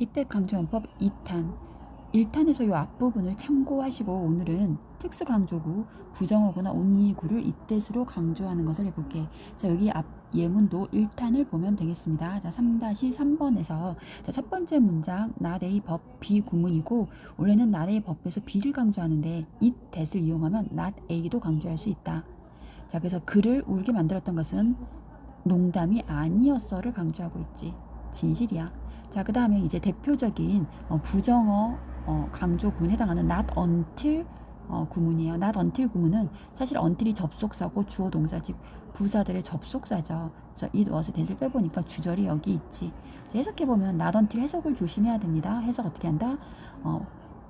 이때 강조원법 2탄 1탄에서 이 앞부분을 참고하시고 오늘은 특수 강조구 부정어구나 온리구를 이때수로 강조하는 것을 해볼게. 자 여기 앞 예문도 1탄을 보면 되겠습니다. 자 3-3번에서 자, 첫 번째 문장 a 법 비구문이고 원래는 a 법에서 비를 강조하는데 it that을 이용하면 not a도 강조할 수 있다. 자 그래서 그를 울게 만들었던 것은 농담이 아니었어를 강조하고 있지. 진실이야. 자, 그 다음에 이제 대표적인 어, 부정어 어, 강조 구문에 해당하는 not until 어, 구문이에요. not until 구문은 사실 until이 접속사고 주어 동사 즉 부사들의 접속사죠. 그래서 it was that을 빼보니까 주절이 여기 있지. 해석해보면 not until 해석을 조심해야 됩니다. 해석 어떻게 한다? 어,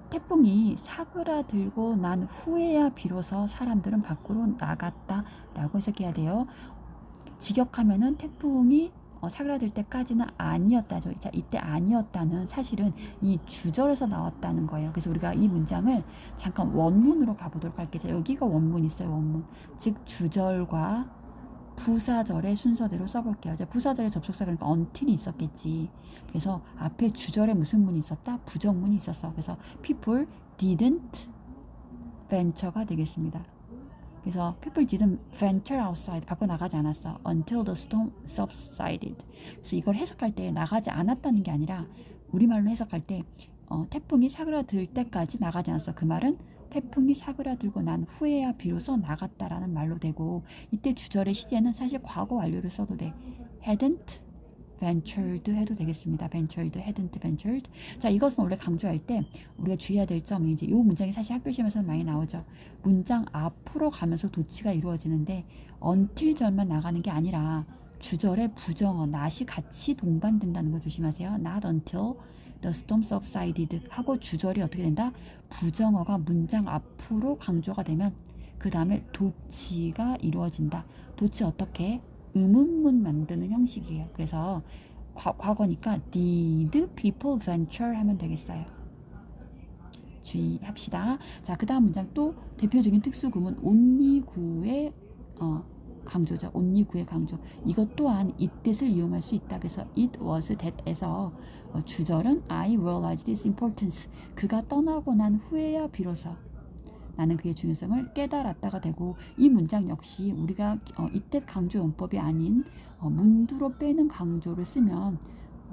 태풍이 사그라들고 난 후에야 비로소 사람들은 밖으로 나갔다 라고 해석해야 돼요. 직역하면은 태풍이 어, 사그라들 때까지는 아니었다죠. 자, 이때 아니었다는 사실은 이 주절에서 나왔다는 거예요. 그래서 우리가 이 문장을 잠깐 원문으로 가보도록 할게요. 자, 여기가 원문 있어요. 원문. 즉 주절과 부사절의 순서대로 써볼게요. 자, 부사절의 접속사 그러니까 until이 있었겠지. 그래서 앞에 주절에 무슨 문이 있었다? 부정문이 있었어. 그래서 people didn't venture가 되겠습니다. 그래서 people didn't venture outside 밖으로 나가지 않았어 until the storm subsided. 그래서 이걸 해석할 때 나가지 않았다는 게 아니라 우리말로 해석할 때 어, 태풍이 사그라들 때까지 나가지 않았어. 그 말은 태풍이 사그라들고 난 후에야 비로소 나갔다라는 말로 되고 이때 주절의 시제는 사실 과거 완료를 써도 돼. hadn't ventured 해도 되겠습니다. ventured, hadn't ventured. 자, 이것은 원래 강조할 때 우리가 주의해야 될 점이 이제 이 문장이 사실 학교 시험에서 많이 나오죠. 문장 앞으로 가면서 도치가 이루어지는데 until 절만 나가는 게 아니라 주절의 부정어, not이 같이 동반된다는 거 조심하세요. not until the storm subsided 하고 주절이 어떻게 된다? 부정어가 문장 앞으로 강조가 되면 그 다음에 도치가 이루어진다. 도치 어떻게? 의문문 만드는 형식이에요. 그래서 과, 과거니까 did people venture 하면 되겠어요. 주의합시다. 자, 그 다음 문장 또 대표적인 특수구문 온리구의 어, 강조죠. 온리구의 강조. 이것 또한 이 뜻을 이용할 수 있다. 그래서 it was that에서 어, 주절은 I realized its importance. 그가 떠나고 난 후에야 비로소 나는 그의 중요성을 깨달았다가 되고 이 문장 역시 우리가 어, 이때 강조 용법이 아닌 어, 문두로 빼는 강조를 쓰면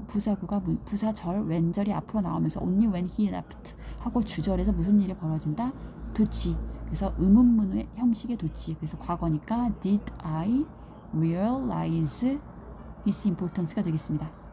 부사구가 문, 부사절 왼절이 앞으로 나오면서 only when he left 하고 주절에서 무슨 일이 벌어진다? 도치. 그래서 의문문의 형식의 도치. 그래서 과거니까 did I realize his importance가 되겠습니다.